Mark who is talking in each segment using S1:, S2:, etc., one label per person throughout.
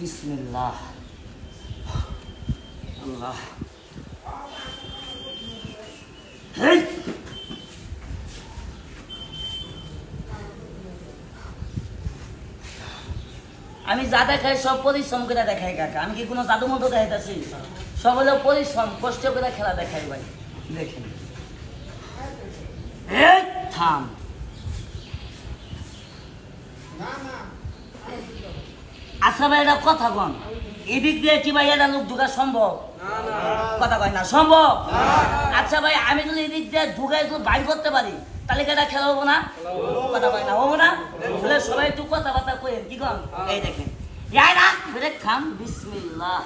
S1: বিসমিল্লাহ আল্লাহ! আমি যা দেখাই সব পরিশ্রম করে দেখাই কাকা, আমি কি কোনো জাদু মতো দেখাইতেছি? সব হলো পরিশ্রম, কষ্ট করে খেলা দেখাই ভাই। দেখেন। থাম। আচ্ছা ভাই, এটা কথা কন। এদিক দিয়ে কি ভাই, এটা লোক ঢুকা সম্ভব? কথা কয় না, সম্ভব? আচ্ছা ভাই, আমি যদি এদিক দিয়ে ঢুকাই একটু বাইর করতে পারি, তাহলে কি এটা খেলা হব না? কথা কয় না, হব না? তাহলে সবাই একটু কথাবার্তা করেন কি কন? এই দেখেন। যাই না, ব্রেক খাম বিসমিল্লাহ।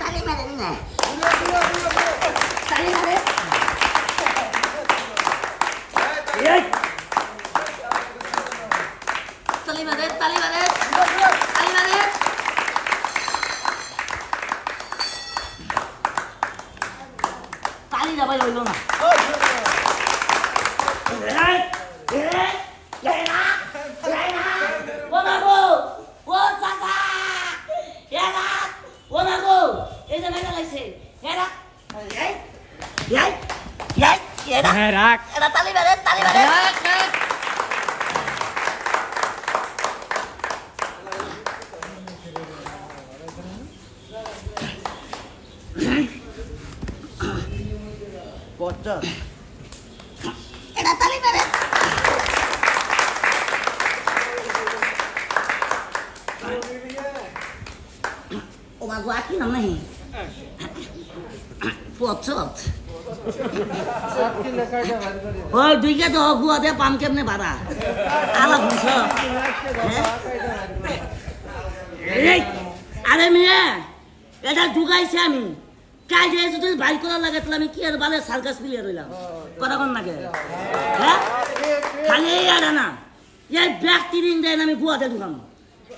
S1: তালি মারেন না। তালি মারে এই তালি মারে তালি মারে তালি তালি এই, এই, এই এই না, ও না গো, ও চাচা, এ না, ও না গো, এই যে মেয়েটা লাগছে, এ না, এই, এই, এই, এ না,
S2: হ্যাঁ রাখ
S1: এটা তালি মারে, তালি মারে। এটা তালি মারে। ও মা গো, আর কি নাম? নাই? পচত। ওই দুইকে তো গুয়া দিয়ে পাম কেমনে বাড়া আলা ভুষ এই, আরে মেয়ে এটা ঢুকাইছে আমি। কাজ যদি বাইক করার লাগে, তাহলে আমি কি আর বালে সার্কাস পিলিয়ে রইলাম? কথা কন নাকি হ্যাঁ? খালি এই আর না। এই ব্যাগ তিরিং দেয় আমি গুয়াতে ঢুকাম।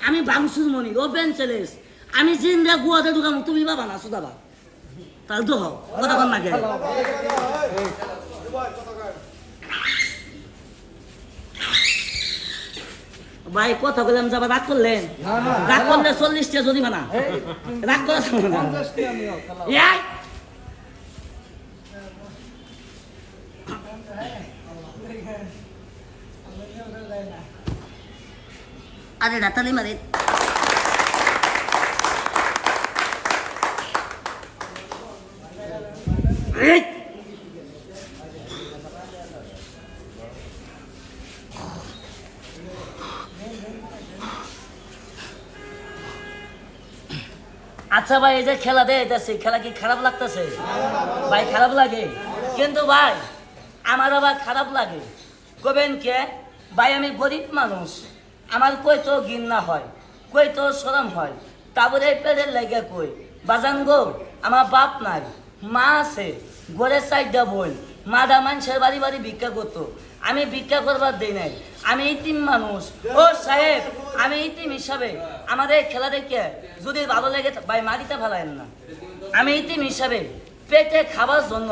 S1: আমি বাংসুর মনি ও বেন চ্যালেঞ্জ আমি জিন দিয়ে গুয়াতে ঢুকাম, তুমি বাবা না সুদাবা তাহলে তো কথা কন ভাই কথা বললাম যাবা রাগ করলেন? রাগ করলে চল্লিশটা যদি মানা রাগ করে এই! আরে রাতালি মারে এই! আচ্ছা ভাই, এই যে খেলা দেয় খেলা কি খারাপ লাগতেছে? ভাই, খারাপ লাগে। কিন্তু ভাই, আমার আবার খারাপ লাগে। কবেন কে? ভাই, আমি গরিব মানুষ। আমার কই তো ঘিন্না হয় কই তো সরম হয়। তারপরে পেটের লাগে কই, বাজান গো, আমার বাপ নাই, মা আছে গড়ের সাইডটা বই। মাদা মানুষের বাড়ি বাড়ি ভিক্ষা করতো। আমি ভিক্ষা করবার দেই নাই। আমি ইতিম মানুষ। ও সাহেব আমি ইতিম হিসাবে আমাদের এই খেলা দেখে যদি ভালো লেগে ভাই মাটিতে ফেলায়েন না। আমি ইতিম হিসাবে পেটে খাবার জন্য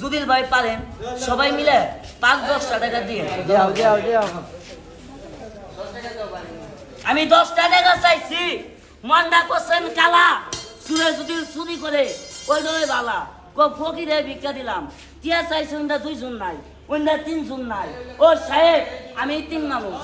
S1: যদি ভাই পারেন সবাই মিলে পাঁচ দশটা টাকা দিয়ে। আমি দশটা টাকা চাইছি। মন্ডা করছেন কালা। সুরে যদি চুরি করে ওই দলে বালা। ফকিরে ভিক্ষা দিলাম। টিয়া চাইছে দুই দুইজন নাই ওইটা তিনজন নাই। ও সাহেব, আমি তিন মানুষ।